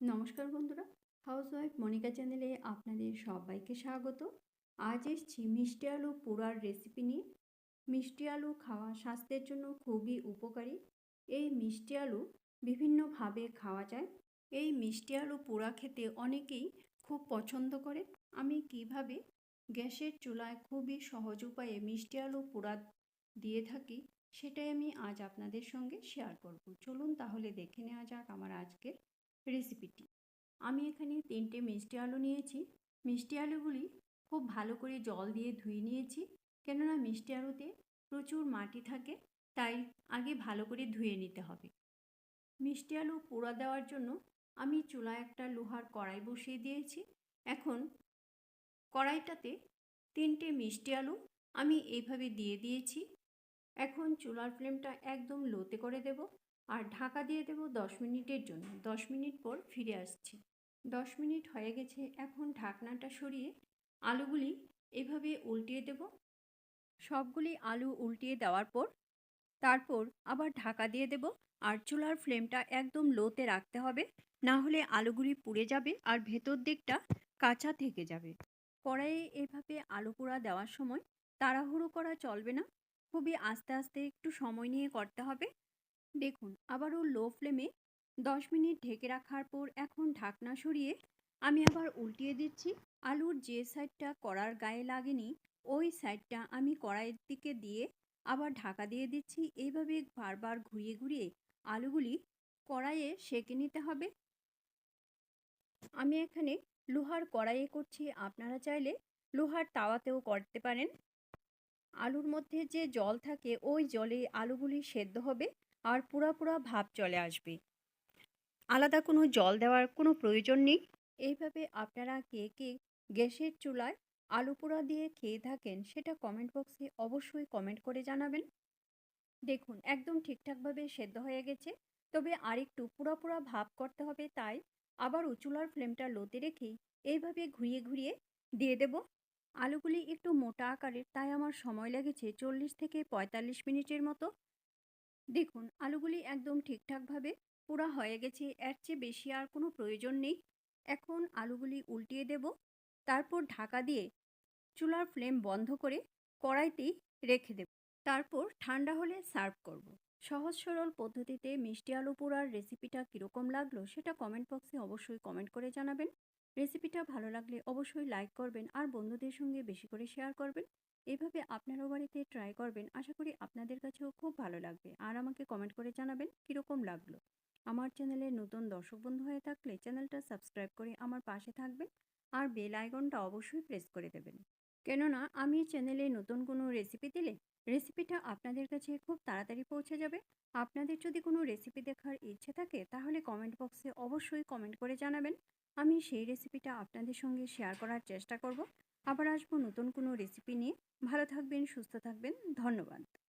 নমস্কার বন্ধুরা হাউসওয়াইফ মনিকা চ্যানেলে আপনাদের সবাইকে স্বাগত। আজ এসছি মিষ্টি আলু পোড়ার রেসিপি নিয়ে। মিষ্টি আলু খাওয়া স্বাস্থ্যের জন্য খুবই উপকারী। এই মিষ্টি আলু বিভিন্নভাবে খাওয়া যায়। এই মিষ্টি আলু পোড়া খেতে অনেকেই খুব পছন্দ করে। আমি কীভাবে গ্যাসের চুলায় খুবই সহজ উপায়ে মিষ্টি আলু পোড়া দিয়ে থাকি, সেটাই আমি আজ আপনাদের সঙ্গে শেয়ার করব। চলুন তাহলে দেখে নেওয়া যাক আমার আজকের রেসিপিটি আমি এখানে তিনটে মিষ্টি আলু নিয়েছি। মিষ্টি আলুগুলি খুব ভালো করে জল দিয়ে ধুয়ে নিয়েছি, কেননা মিষ্টি আলুতে প্রচুর মাটি থাকে, তাই আগে ভালো করে ধুয়ে নিতে হবে। মিষ্টি আলু পোড়া দেওয়ার জন্য আমি চুলায় একটা লোহার কড়াই বসিয়ে দিয়েছি। এখন কড়াইটাতে তিনটে মিষ্টি আলু আমি এইভাবে দিয়ে দিয়েছি। এখন চুলার ফ্লেমটা একদম লোতে করে দেব। আর ঢাকা দিয়ে দেব দশ মিনিটের জন্য। দশ মিনিট পর ফিরে আসছি। দশ মিনিট হয়ে গেছে, এখন ঢাকনাটা সরিয়ে আলুগুলি এভাবে উল্টিয়ে দেব। সবগুলি আলু উল্টিয়ে দেওয়ার পর তারপর আবার ঢাকা দিয়ে দেব আর চুলার ফ্লেমটা একদম লোতে রাখতে হবে, না হলে আলুগুলি পুড়ে যাবে আর ভেতর দিকটা কাঁচা থেকে যাবে। কড়াইয়ে এভাবে আলু পোড়া দেওয়ার সময় তাড়াহুড়ো করা চলবে না। খুবই আস্তে আস্তে একটু সময় নিয়ে করতে হবে। দেখুন আবারও লো ফ্লেমে দশ মিনিট ঢেকে রাখার পর এখন ঢাকনা সরিয়ে আমি আবার উল্টিয়ে দিচ্ছি। আলুর যে সাইডটা কড়ার গায়ে লাগেনি, ওই সাইডটা আমি কড়াইয়ের দিকে দিয়ে আবার ঢাকা দিয়ে দিচ্ছি। এইভাবে বারবার ঘুরিয়ে ঘুরিয়ে আলুগুলি কড়াইয়ে সেঁকে নিতে হবে। আমি এখানে লোহার কড়াইয়ে করছি। আপনারা চাইলে লোহার তাওয়াতেও করতে পারেন। আলুর মধ্যে যে জল থাকে, ওই জলে আলুগুলি সেদ্ধ হবে। আর পুরা পুরা ভাব চলে আসবে। আলাদা কোনো জল দেওয়ার কোনো প্রয়োজন নেই। এইভাবে আপনারা কে কে গ্যাসের চুলায় আলু পোড়া দিয়ে খেয়ে থাকেন সেটা কমেন্ট বক্সে অবশ্যই কমেন্ট করে জানাবেন। দেখুন, একদম ঠিকঠাকভাবে সেদ্ধ হয়ে গেছে। তবে আরেকটু পুরা পুরা ভাব করতে হবে তাই আবার চুলার ফ্লেমটা লোতে রেখেই এইভাবে ঘুরিয়ে ঘুরিয়ে দিয়ে দেব। আলুগুলি একটু মোটা আকারের, তাই আমার সময় লেগেছে চল্লিশ থেকে পঁয়তাল্লিশ মিনিটের মতো। দেখুন, আলুগুলি একদম ঠিকঠাকভাবে পুরা হয়ে গেছে, এর চেয়ে বেশি আর কোনো প্রয়োজন নেই। এখন আলুগুলি উল্টিয়ে দেব, তারপর ঢাকা দিয়ে চুলার ফ্লেম বন্ধ করে কড়াইতেই রেখে দেব। তারপর ঠান্ডা হলে সার্ভ করব। সহজ সরল পদ্ধতিতে মিষ্টি আলু পোড়ার রেসিপিটা কীরকম লাগল সেটা কমেন্ট বক্সে অবশ্যই কমেন্ট করে জানাবেন। রেসিপিটা ভালো লাগলে অবশ্যই লাইক করবেন আর বন্ধুদের সঙ্গে বেশি করে শেয়ার করবেন। এভাবে আপনারও বাড়িতে ট্রাই করবেন, আশা করি আপনাদের কাছেও খুব ভালো লাগবে। আর আমাকে কমেন্ট করে জানাবেন কীরকম লাগল। আমার চ্যানেলে নতুন দর্শক বন্ধু হয়ে থাকলে চ্যানেলটা সাবস্ক্রাইব করে আমার পাশে থাকবেন আর বেল আইকনটা অবশ্যই প্রেস করে দেবেন। কেননা, আমি চ্যানেলে নতুন কোনো রেসিপি দিলে রেসিপিটা আপনাদের কাছে খুব তাড়াতাড়ি পৌঁছে যাবে। আপনাদের যদি কোনো রেসিপি দেখার ইচ্ছে থাকে, তাহলে কমেন্ট বক্সে অবশ্যই কমেন্ট করে জানাবেন। আমি সেই রেসিপিটা আপনাদের সঙ্গে শেয়ার করার চেষ্টা করব। আবার আসব নতুন কোনো রেসিপি নিয়ে। ভালো থাকবেন সুস্থ থাকবেন। ধন্যবাদ।